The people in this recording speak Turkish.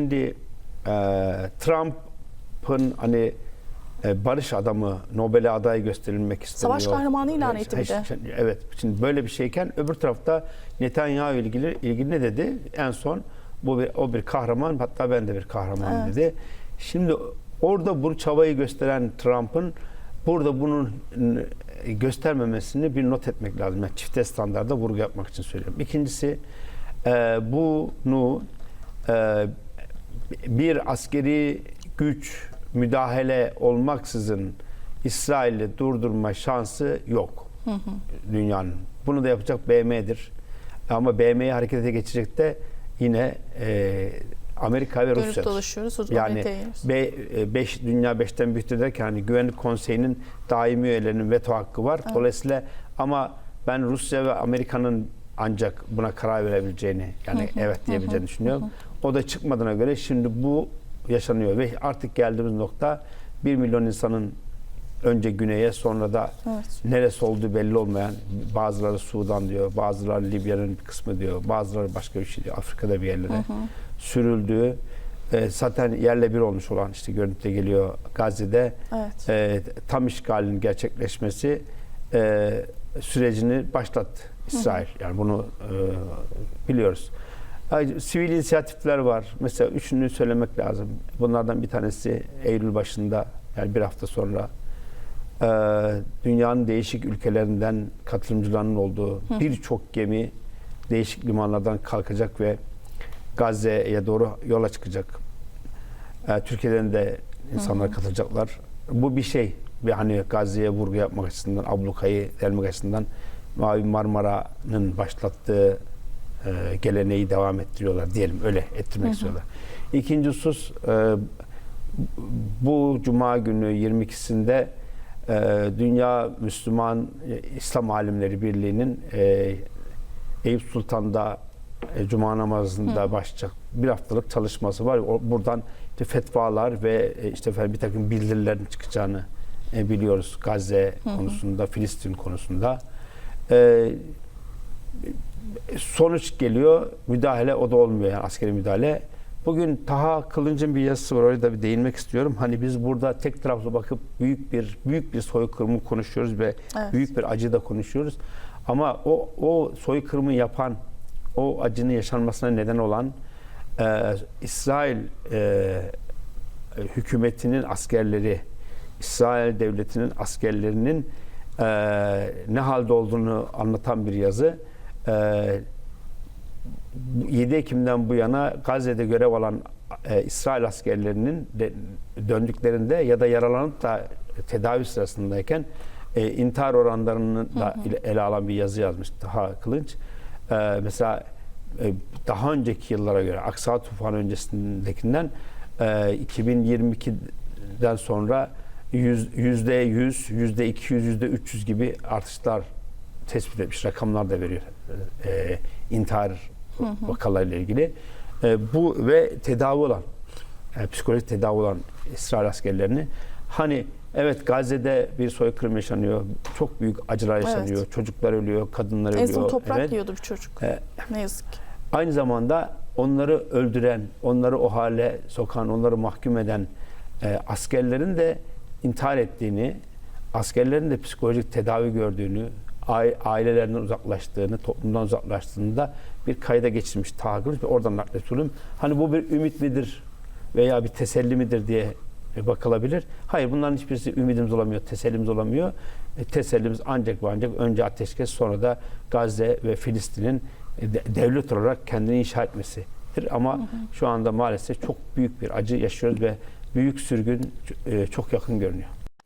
Şimdi e, Trump'ın hani e, barış adamı Nobel'e aday gösterilmek isteniyor. Savaş kahramanı ilan etti bir de. Evet. Şimdi böyle bir şeyken öbür tarafta Netanyahu ilgili ilgili ne dedi? En son bu bir, o bir kahraman hatta ben de bir kahraman Evet. dedi. Şimdi orada bu çabayı gösteren Trump'ın burada bunun göstermemesini bir not etmek lazım. Yani çifte standarda vurgu yapmak için söylüyorum. İkincisi e, bunu e, bir askeri güç müdahale olmaksızın İsrail'i durdurma şansı yok dünyanın. Bunu da yapacak BM'dir. Ama BM'yi harekete geçirecek de yine e, Amerika ve Dönüp Rusya. dolaşıyoruz. O Yani be, e, beş, dünya beşten büyüktür derken hani Güvenlik Konseyi'nin daimi üyelerinin veto hakkı var. Dolayısıyla ama ben Rusya ve Amerika'nın ancak buna karar verebileceğini yani evet diyebileceğini düşünüyorum. O da çıkmadığına göre şimdi bu yaşanıyor ve artık geldiğimiz nokta 1 milyon insanın önce güneye sonra da Evet. neresi olduğu belli olmayan bazıları Sudan diyor, bazıları Libya'nın bir kısmı diyor, bazıları başka bir şey diyor, Afrika'da bir yerlere sürüldüğü e, zaten yerle bir olmuş olan işte görüntüde geliyor Gazze'de Evet. e, tam işgalin gerçekleşmesi e, sürecini başlattı İsrail. Yani bunu e, biliyoruz. Sivil inisiyatifler var. Mesela üçünü söylemek lazım. Bunlardan bir tanesi Eylül başında yani bir hafta sonra e, dünyanın değişik ülkelerinden katılımcılarının olduğu birçok gemi değişik limanlardan kalkacak ve Gazze'ye doğru yola çıkacak. E, Türkiye'den de insanlar katılacaklar. Bu bir şey. Ve hani Gazze'ye vurgu yapmak açısından, ablukayı delmek açısından Mavi Marmara'nın başlattığı e, geleneği devam ettiriyorlar diyelim. Öyle ettirmek istiyorlar. İkinci husus e, bu Cuma günü 22'sinde e, Dünya Müslüman e, İslam Alimleri Birliği'nin e, Eyüp Sultan'da e, Cuma namazında başlayacak bir haftalık çalışması var. O, buradan işte fetvalar ve e, işte efendim bir takım bildirilerin çıkacağını e, biliyoruz Gazze konusunda, Filistin konusunda. E, sonuç geliyor, müdahale o da olmuyor yani askeri müdahale. Bugün Taha Kılınç'ın bir yazısı var. Oraya da bir değinmek istiyorum. Hani biz burada tek taraflı bakıp büyük bir büyük bir soykırımı konuşuyoruz ve Evet. büyük bir acı da konuşuyoruz. Ama o o soykırımı yapan, o acının yaşanmasına neden olan e, İsrail e, hükümetinin askerleri, İsrail devletinin askerlerinin e, ne halde olduğunu anlatan bir yazı. E, 7 Ekim'den bu yana Gazze'de görev alan e, İsrail askerlerinin de, döndüklerinde ya da yaralanıp da tedavi sırasındayken e, intihar oranlarını da ele alan bir yazı yazmış daha Kılınç. E, mesela e, daha önceki yıllara göre Aksa Tufan öncesindekinden e, 2022'den sonra yüz- yüzde yüz, yüzde 200, yüzde 300 gibi artışlar tespit etmiş. Rakamlar da veriyor. E, intihar vakalarıyla ilgili. E, bu ve tedavi olan, yani psikolojik tedavi olan İsrail askerlerini hani evet Gazze'de bir soykırım yaşanıyor. Çok büyük acılar yaşanıyor. Evet. Çocuklar ölüyor, kadınlar En ölüyor. son toprak Evet. yiyordu bir çocuk. E, Ne yazık ki. Aynı zamanda onları öldüren, onları o hale sokan, onları mahkum eden e, askerlerin de intihar ettiğini, askerlerin de psikolojik tedavi gördüğünü, ailelerinden uzaklaştığını, toplumdan uzaklaştığını da bir kayda geçirmiş tahakküm ve oradan naklediyorum. Hani bu bir ümit midir veya bir teselli midir diye bakılabilir. Hayır bunların hiçbirisi ümidimiz olamıyor, tesellimiz olamıyor. E, tesellimiz ancak ve ancak önce ateşkes sonra da Gazze ve Filistin'in e, de- devlet olarak kendini inşa etmesidir. Ama şu anda maalesef çok büyük bir acı yaşıyoruz ve büyük sürgün e, çok yakın görünüyor.